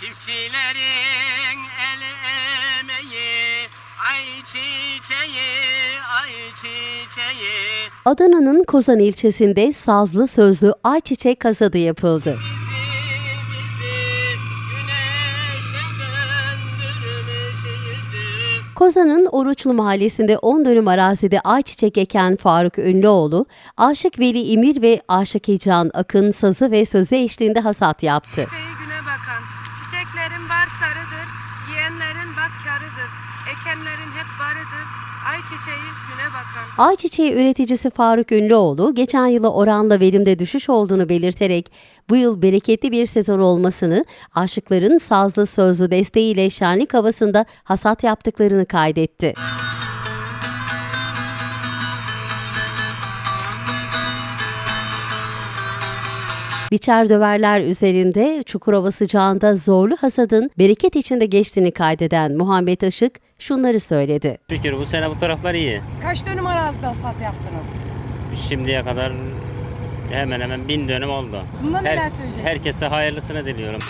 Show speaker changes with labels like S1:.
S1: Çiftçilerin el emeği Ay çiçeği, ay çiçeği
S2: Adana'nın Kozan ilçesinde sazlı sözlü ayçiçek kasadı yapıldı. Kozan'ın Oruçlu mahallesinde 10 dönüm arazide ayçiçek eken Faruk Ünlüoğlu, Aşık Veli İmir ve Aşık Hicran Akın sazı ve sözü eşliğinde hasat yaptı.
S3: Var sarıdır, yiyenlerin bak karıdır, ekenlerin hep barıdır, ay çiçeği güne bakan.
S2: Ayçiçeği üreticisi Faruk Ünlüoğlu, geçen yıla oranla verimde düşüş olduğunu belirterek bu yıl bereketli bir sezon olmasını, aşıkların sazlı sözlü desteğiyle şenlik havasında hasat yaptıklarını kaydetti. Biçer döverler üzerinde Çukurova sıcağında zorlu hasadın bereket içinde geçtiğini kaydeden Muhammed Işık şunları söyledi.
S4: Şükür bu sene bu taraflar iyi.
S3: Kaç dönüm arazide hasat yaptınız?
S4: Şimdiye kadar hemen hemen bin dönüm oldu.
S3: Bundan neler
S4: Her-
S3: söyleyeceksiniz?
S4: herkese hayırlısını diliyorum.